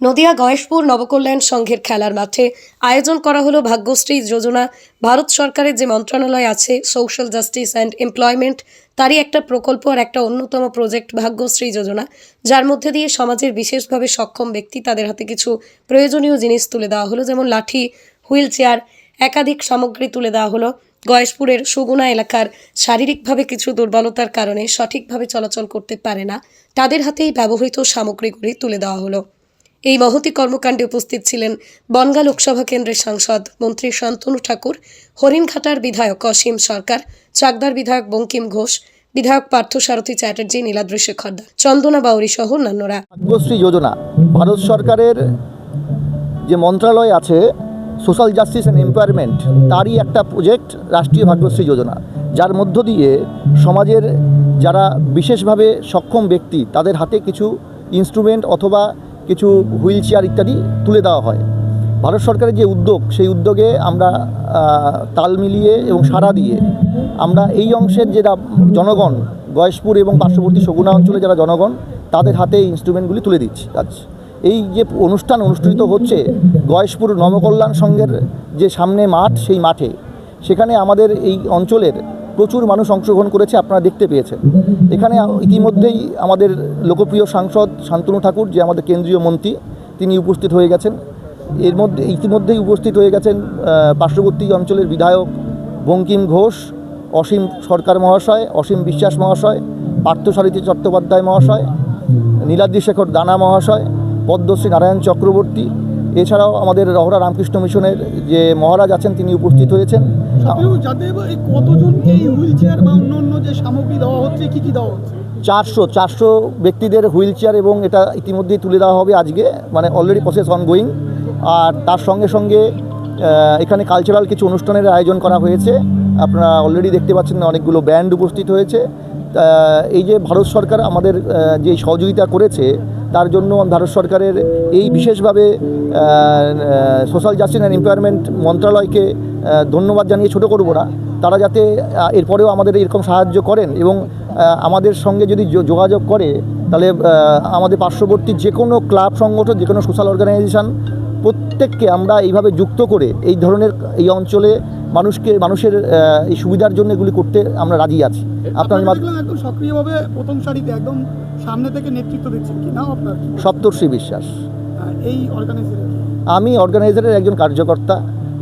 নদিয়া গয়েশপুর নবকল্যাণ সংঘের খেলার মাঠে আয়োজন করা হলো ভাগ্যশ্রী যোজনা। ভারত সরকারের যে মন্ত্রণালয় আছে সোশ্যাল জাস্টিস অ্যান্ড এমপ্লয়মেন্ট তারই একটা প্রকল্প আর একটা অন্যতম প্রজেক্ট ভাগ্যশ্রী যোজনা। যার মধ্যে দিয়ে সমাজের বিশেষভাবে সক্ষম ব্যক্তি তাদের হাতে কিছু প্রয়োজনীয় জিনিস তুলে দেওয়া হলো, যেমন লাঠি, হুইল চেয়ার, একাধিক সামগ্রী তুলে দেওয়া হলো। গয়েশপুরের সুগুনা এলাকার শারীরিকভাবে কিছু দুর্বলতার কারণে সঠিকভাবে চলাচল করতে পারে না। তাদের হাতেই ব্যবহৃত সামগ্রীগুলি তুলে দেওয়া হলো। এই মহতি কর্মকাণ্ডে উপস্থিত ছিলেন বনগা লোকসভা কেন্দ্রের সাংসদ মন্ত্রী শান্তনু ঠাকুর, হরিণঘাটার বিধায়ক অসীম সরকার, চাকদার বিধায়ক বঙ্কিম ঘোষ, বিধায়ক পার্থসারথী চ্যাটার্জি, নীলাদ্রি শেখরদা চন্দনা বাউরি সহ অন্যান্যরা। ভাগ্যশ্রী যোজনা। ভারত সরকারের যে মন্ত্রণালয় আছে, সোশ্যাল জাস্টিস অ্যান্ড এমপ্লয়মেন্ট তারই একটা প্রজেক্ট রাষ্ট্রীয় ভাগ্যশ্রী যোজনা। যার মধ্য দিয়ে সমাজের যারা বিশেষভাবে সক্ষম ব্যক্তি, তাদের হাতে কিছু ইনস্ট্রুমেন্ট অথবা কিছু হুইল চেয়ার ইত্যাদি তুলে দেওয়া হয়। ভারত সরকারের যে উদ্যোগ, সেই উদ্যোগে আমরা তাল মিলিয়ে এবং সাড়া দিয়ে আমরা এই অংশের যেটা জনগণ, গয়েশপুর এবং পার্শ্ববর্তী সগুনা অঞ্চলে যারা জনগণ, তাদের হাতে এই ইনস্ট্রুমেন্টগুলি তুলে দিচ্ছি। আজ এই যে অনুষ্ঠান অনুষ্ঠিত হচ্ছে গয়েশপুর নবকল্যাণ সংঘের যে সামনে মাঠ, সেই মাঠে, সেখানে আমাদের এই অঞ্চলের প্রচুর মানুষ অংশগ্রহণ করেছে, আপনারা দেখতে পেয়েছেন। এখানে ইতিমধ্যেই আমাদের লোকপ্রিয় সাংসদ শান্তনু ঠাকুর, যে আমাদের কেন্দ্রীয় মন্ত্রী, তিনি উপস্থিত হয়ে গেছেন। এর মধ্যে, ইতিমধ্যেই উপস্থিত হয়ে গেছেন পার্শ্ববর্তী অঞ্চলের বিধায়ক বঙ্কিম ঘোষ, অসীম সরকার মহাশয়, অসীম বিশ্বাস মহাশয়, পার্থসারথী চট্টোপাধ্যায় মহাশয় নীলাদ্রি শেখর দানা মহাশয়, পদ্মশ্রী নারায়ণ চক্রবর্তী। এছাড়াও আমাদের রহরা রামকৃষ্ণ মিশনের যে মহারাজ আছেন, তিনি উপস্থিত হয়েছেন। সাথেও যাতে এই কতজনকে এই হুইল চেয়ার বা অন্য যে সামগ্রী দেওয়া হচ্ছে কি কি দেওয়া হচ্ছে? চারশো চারশো ব্যক্তিদের হুইল চেয়ার এবং এটা ইতিমধ্যেই তুলে দেওয়া হবে আজকে মানে অলরেডি প্রসেস অনগোয়িং আর তার সঙ্গে সঙ্গে এখানে কালচারাল কিছু অনুষ্ঠানের আয়োজন করা হয়েছে। আপনারা অলরেডি দেখতে পাচ্ছেন অনেকগুলো ব্যান্ড উপস্থিত হয়েছে। এই যে ভারত সরকার আমাদের যে সহযোগিতা করেছে তার জন্য ভারত সরকারের এই বিশেষভাবে সোশ্যাল জাস্টিস অ্যান্ড এমপ্লয়মেন্ট মন্ত্রণালয়কে ধন্যবাদ জানিয়ে ছোটো করব না। তারা যাতে এরপরেও আমাদের এরকম সাহায্য করেন এবং আমাদের সঙ্গে যদি যোগাযোগ করে তাহলে আমাদের পার্শ্ববর্তী যে কোনো ক্লাব সংগঠন যে কোনো সোশ্যাল অর্গানাইজেশন প্রত্যেককে আমরা এইভাবে যুক্ত করে এই ধরনের এই অঞ্চলে মানুষকে মানুষের এই সুবিধার জন্য এগুলি করতে আমরা রাজি আছি। আপনার সক্রিয়ভাবে প্রথম সারিতে একদম সামনে থেকে নেতৃত্ব দিচ্ছেন কি? নাও আপনার সপ্তর্ষি বিশ্বাস। এই অর্গানাইজেশন আমি অর্গানাইজারের একজন কার্যকর্তা।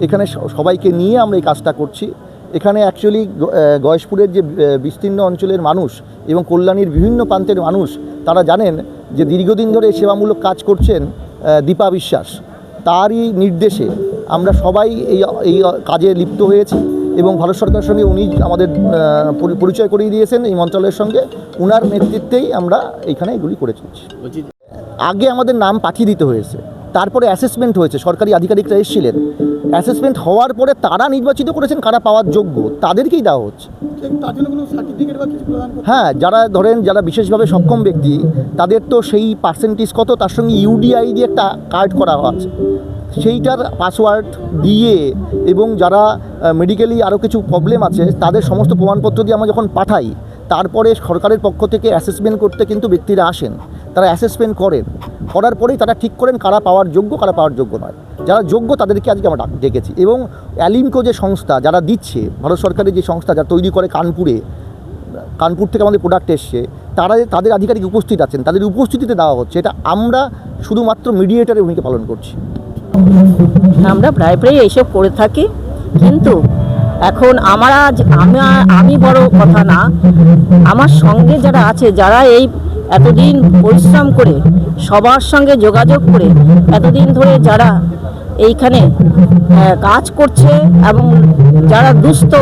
এখানে সবাইকে নিয়ে আমরা এই কাজটা করছি। এখানে অ্যাকচুয়ালি গয়েশপুরের যে বিস্তীর্ণ অঞ্চলের মানুষ এবং কল্যাণীর বিভিন্ন প্রান্তের মানুষ তারা জানেন যে দীর্ঘদিন ধরে সেবামূলক কাজ করছেন দীপা বিশ্বাস। তারই নির্দেশে আমরা সবাই এই এই কাজে লিপ্ত হয়েছি। এবং ভারত সরকারের সঙ্গে উনি আমাদের পরিচয় করিয়ে দিয়েছেন এই মন্ত্রণালয়ের সঙ্গে। উনার নেতৃত্বেই আমরা এইখানে এগুলি করে চলছি। আগে আমাদের নাম পাঠিয়ে দিতে হয়েছে। তারপরে অ্যাসেসমেন্ট হয়েছে সরকারি আধিকারিকরা এসেছিলেন। অ্যাসেসমেন্ট হওয়ার পরে তারা নির্বাচিত করেছেন কারা পাওয়ার যোগ্য তাদেরকেই দেওয়া হচ্ছে। তার জন্য কোনো সার্টিফিকেট বা কিছু প্রদান করতে হ্যাঁ যারা ধরেন যারা বিশেষভাবে সক্ষম ব্যক্তি তাদের তো সেই পার্সেন্টেজ কত তার সঙ্গে ইউডিআই দিয়ে একটা কার্ড করা আছে। সেইটার পাসওয়ার্ড দিয়ে এবং যারা মেডিকেলি আরও কিছু প্রবলেম আছে, তাদের সমস্ত প্রমাণপত্র দিয়ে আমরা যখন পাঠাই, তারপরে সরকারের পক্ষ থেকে অ্যাসেসমেন্ট করতে কিন্তু ব্যক্তিরা আসেন। তারা অ্যাসেসমেন্ট করেন। করার পরেই তারা ঠিক করেন কারা পাওয়ার যোগ্য, কারা পাওয়ার যোগ্য নয়। যারা যোগ্য তাদেরকে আজকে আমরা ডেকেছি এবং অ্যালিমকো যে সংস্থা যারা দিচ্ছে, ভারত সরকারের যে সংস্থা যারা তৈরি করে কানপুরে, কানপুর থেকে আমাদের প্রোডাক্ট এসছে, তারা তাদের আধিকারিক উপস্থিত আছেন, তাদের উপস্থিতিতে দেওয়া হচ্ছে। এটা আমরা শুধুমাত্র মিডিয়েটারের ভূমিকা পালন করছি। আমরা প্রায় প্রায় এইসব করে থাকি। কিন্তু এখন আমার আজ আমি আমি বড় কথা না, আমার সঙ্গে যারা আছে, যারা এই এতদিন পরিশ্রম করে, সবার সঙ্গে যোগাযোগ করে, এতদিন ধরে যারা এইখানে কাজ করছে এবং যারা দুস্থ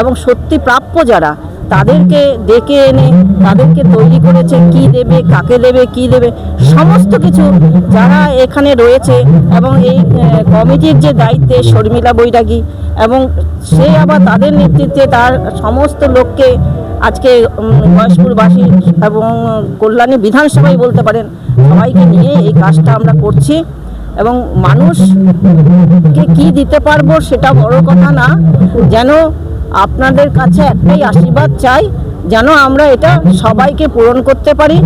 এবং সত্যি প্রাপ্য যারা তাদেরকে ডেকে এনে, তাদেরকে তৈরি করেছে, কি দেবে, কাকে দেবে, কি দেবে, সমস্ত কিছু যারা এখানে রয়েছে এবং এই কমিটির যে দায়িত্বে শর্মিলা বৈরাগী এবং সে আবার তাদের নেতৃত্বে তার সমস্ত লোককে আজকে গয়েশপুরবাসী এবং কল্যাণী বিধানসভায় বলতে পারেন, সবাইকে নিয়ে এই কাজটা আমরা করছি এবং মানুষকে কি দিতে পারব সেটা বড় কথা না, যেন আপনাদের কাছে একটাই আশীর্বাদ চাই যেন আমরা এটা সবাইকে পূরণ করতে পারি।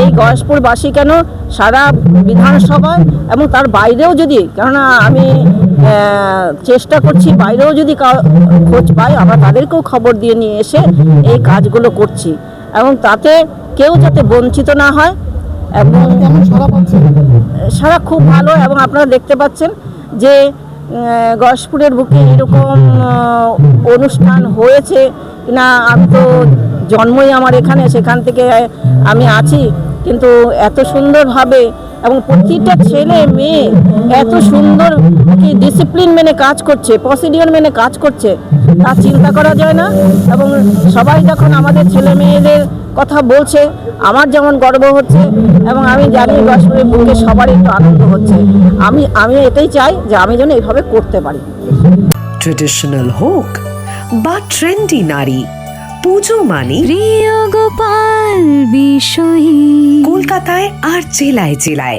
এই গয়েশপুরবাসী কেন সারা বিধানসভায় এবং তার বাইরেও যদি কেননা আমি চেষ্টা করছি বাইরেও যদি খোঁজ পাই আমরা তাদেরকেও খবর দিয়ে নিয়ে এসে এই কাজগুলো করছি। এবং তাতে কেউ যাতে বঞ্চিত না হয় এবং সারা খুব ভালো এবং আপনারা দেখতে পাচ্ছেন যে আহ, গয়েশপুরের বুকে এরকম অনুষ্ঠান হয়েছে না আমি তো জন্মই আমার এখানে সেখান থেকে আমি আছি। কিন্তু এত সুন্দরভাবে এবং প্রতিটা ছেলে মেয়ে এত সুন্দর কি ডিসিপ্লিন মেনে কাজ করছে প্রসিডিওর মেনে কাজ করছে তা চিন্তা করা যায় না। এবং সবাই যখন আমাদের ছেলে মেয়েদের কথা বলছে আমার যেমন গর্ব হচ্ছে এবং আমি জানি গসপুরের বুকে সবারই একটু আনন্দ হচ্ছে। আমি আমি এটাই চাই যে আমি যেন এইভাবে করতে পারি। ট্রেডিশনাল হোক বা ট্রেন্ডি নারী পুজো মানে প্রিয় গোপাল বিষয়ী কলকাতায় আর জেলায় জেলায়।